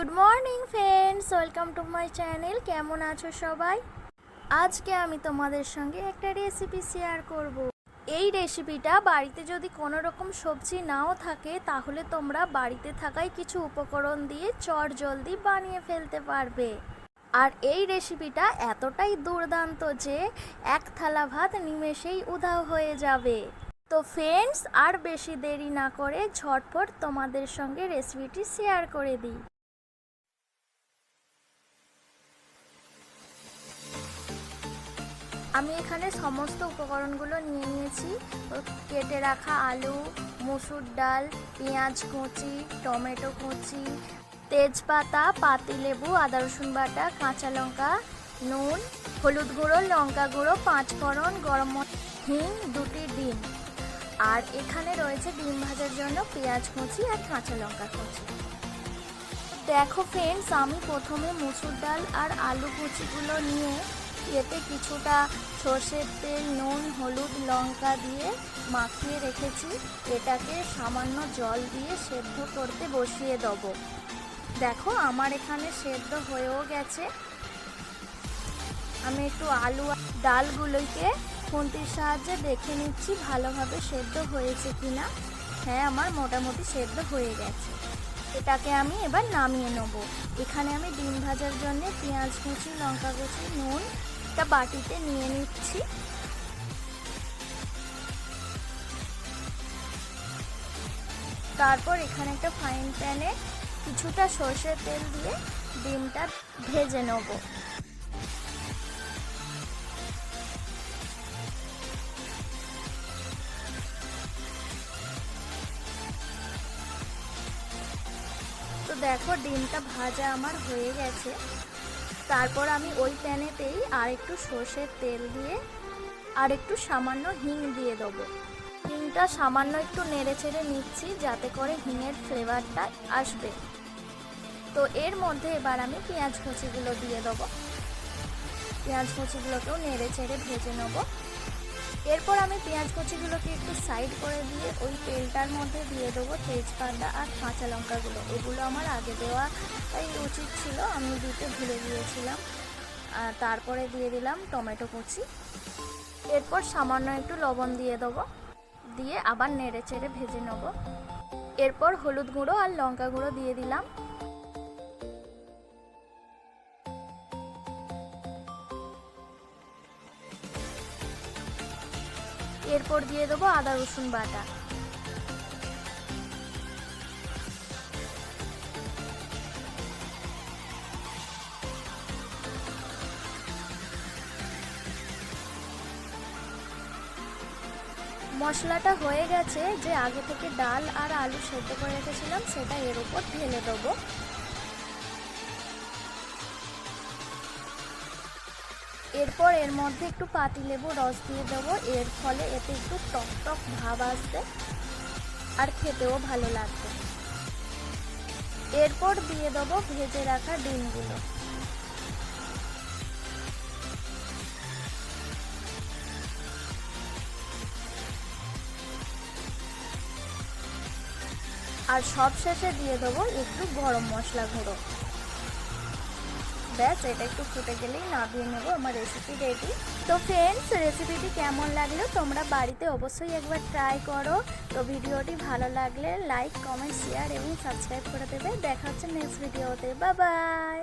Good morning friends welcome to my channel কেমন আছো সবাই? আজকে আমি তোমাদের সঙ্গে একটা রেসিপি শেয়ার করব। এই রেসিপিটা বাড়িতে যদি কোনো রকম সবজি নাও থাকে, তাহলে তোমরা বাড়িতে থাকাই কিছু উপকরণ দিয়ে চট জলদি বানিয়ে ফেলতে পারবে। আর এই রেসিপিটা এতটাই দুর্দান্ত যে এক থালা ভাত নিমেষেই উধাও হয়ে যাবে। তো ফ্রেন্ডস আর বেশি দেরি না করে ঝটপট তোমাদের সঙ্গে রেসিপিটি শেয়ার করে দিই। আমি এখানে সমস্ত উপকরণগুলো নিয়ে নিয়েছি। কেটে রাখা আলু, মসুর ডাল, পেঁয়াজ কুচি, টমেটো কুচি, তেজপাতা পাতিলেবু আদা রসুন বাটা, কাঁচা লঙ্কা, নুন, হলুদ গুঁড়ো, লঙ্কা গুঁড়ো, পাঁচ ফোড়ন, গরম হিং, দুটি ডিম। আর এখানে রয়েছে ডিম ভাজার জন্য পেঁয়াজ কুচি আর কাঁচা লঙ্কা কুচি। দেখো ফ্রেন্ডস আমি প্রথমে মুসুর ডাল আর আলু কুচিগুলো নিয়ে এতে কিছুটা সর্ষের তেল, নুন, হলুদ লঙ্কা দিয়ে মাখিয়ে রেখেছি। এটাকে সামান্য জল দিয়ে সেদ্ধ করতে বসিয়ে দেবো। দেখো আমার এখানে সেদ্ধ হয়েও গেছে। আমি একটু আলু ডালগুলোকে খুন্তির সাহায্যে দেখে নিচ্ছি ভালোভাবে সেদ্ধ হয়েছে কিনা। হ্যাঁ আমার মোটামুটি সেদ্ধ হয়ে গেছে। এটাকে আমি এবার নামিয়ে নেব। এখানে আমি ডিম ভাজার জন্য পেঁয়াজ কুচি, লঙ্কা কুচি, নুন একটা বাটিতে নিয়ে নিচ্ছি। তারপর এখানে একটা ফ্রাইং প্যানে কিছুটা সর্ষের তেল দিয়ে ডিমটা ভেজে নেব। দেখো, ডিমটা ভাজা আমার হয়ে গেছে। তারপর আমি ওই প্যানেতেই আর একটু সর্ষের তেল দিয়ে আর একটু সামান্য হিং দিয়ে দেবো। হিংটা সামান্য একটু নেড়ে চেড়ে নিচ্ছি যাতে করে হিঙের ফ্লেভারটা আসবে। তো এর মধ্যে এবার আমি পেঁয়াজ কুচিগুলো দিয়ে দেবো। পেঁয়াজ কুচিগুলোকেও নেড়ে চেড়ে ভেজে নেব। এরপর আমি পেঁয়াজ কুচিগুলোকে একটু সাইড করে দিয়ে ওই তেলটার মধ্যে দিয়ে দেবো তেজপাতা আর কাঁচা লঙ্কাগুলো। এগুলো আমার আগে দেওয়া উচিত ছিল, আমি দিতে ভুলে গিয়েছিলাম। আর তারপরে দিয়ে দিলাম টমেটো কুচি। এরপর সামান্য একটু লবণ দিয়ে দেবো। দিয়ে আবার নেড়ে চেড়ে ভেজে নেব। এরপর হলুদ গুঁড়ো আর লঙ্কা গুঁড়ো দিয়ে দিলাম। এরপর দিয়ে দেবো আদা, রসুন বাটা। মশলাটা হয়ে গেছে, যে আগে থেকে ডাল আর আলু সেদ্ধ করে রেখেছিলাম, সেটা এর উপর ঢেলে দেবো। এরপর এর মধ্যে একটু পাতিলেবু রস দিয়ে দেবো। এর ফলে এতে একটু টক টক ভাব আসবে আর খেতেও ভালো লাগবে। এরপর দিয়ে দেবো ভেজে রাখা ডিমগুলো। আর সব শেষে দিয়ে দেবো একটু গরম মশলা গুঁড়ো। ব্যাস, এটা একটু ফুটে গেলেই নামিয়ে নেব আমার রেসিপি রেডি তো ফ্রেন্ডস রেসিপিটি কেমন লাগল তোমরা বাড়িতে অবশ্যই একবার ট্রাই করো। তো ভিডিওটি ভালো লাগলে লাইক কমেন্ট শেয়ার এবং সাবস্ক্রাইব করে দেবে। দেখা হচ্ছে নেক্সট ভিডিওতে বা বাই